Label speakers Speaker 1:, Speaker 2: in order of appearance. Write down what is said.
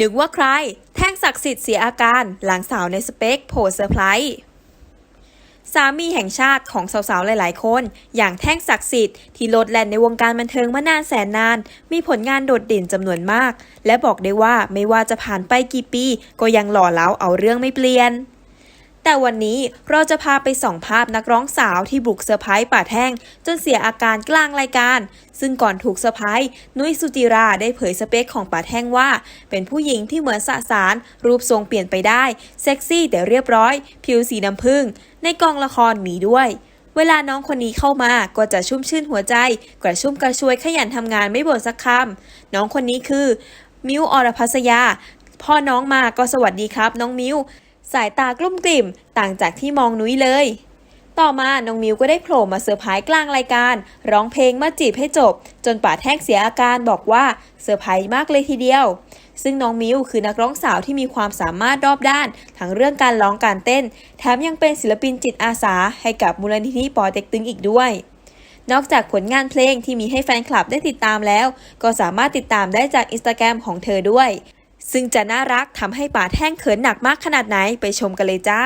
Speaker 1: นึกว่าใคร แท่งศักดิ์สิทธิ์เสียอาการหลังสาวในสเปคโผล่เซอร์ไพรส์สามีแห่งชาติของสาวๆ หลายๆ คน อย่างแท่งศักดิ์สิทธิ์ที่โลดแล่นในวงการบันเทิงมานานแสนนาน มีผลงานโดดเด่นจำนวนมาก และบอกได้ว่าไม่ว่าจะผ่านไปกี่ปี ก็ยังหล่อเล้าเอาเรื่องไม่เปลี่ยน แต่วันนี้เราจะพาไปส่องภาพนักร้องสาวที่บุกเซอร์ไพรส์ป่าแท่ง จนเสียอาการกลางรายการ ซึ่งก่อนถูกเซอร์ไพรส์นุ้ยสุจิราได้เผยสเปคของป่าแท่งว่า เป็นผู้หญิงที่เหมือนสสาร รูปทรงเปลี่ยนไปได้ เซ็กซี่แต่เรียบร้อย ผิวสีน้ำผึ้งในกองละครมีด้วยเวลาน้องคนนี้เข้ามาก็จะชุ่มชื่นหัวใจ กระชุ่มกระชวยขยันทำงานไม่บ่นสักคำ น้องคนนี้คือ มิวอรพัสยา พ่อน้องมาก็สวัสดีครับ น้องมิว สายตากลุ้มกลิ่มต่างจากที่มองนุ้ยเลย ต่อมาน้องมิวก็ได้โผล่มาเซอร์ไพรส์กลางรายการ ร้องเพลงมาจีบให้จบ จนป่าแท่งเสียอาการบอกว่าเซอร์ไพรส์มากเลยทีเดียว ซึ่งน้องมิวคือนักร้องสาวที่มีความสามารถรอบด้าน ทั้งเรื่องการร้องการเต้น แถมยังเป็นศิลปินจิตอาสาให้กับมูลนิธิปอเต็กตึงอีกด้วยนอกจากผลงานเพลงที่มีให้แฟนคลับได้ติดตามแล้ว ก็สามารถติดตามได้จากอินสตาแกรมของเธอด้วย ซึ่งจะน่ารักทำให้ป่าแท่งเขินหนักมากขนาดไหนไปชมกันเลยจ้า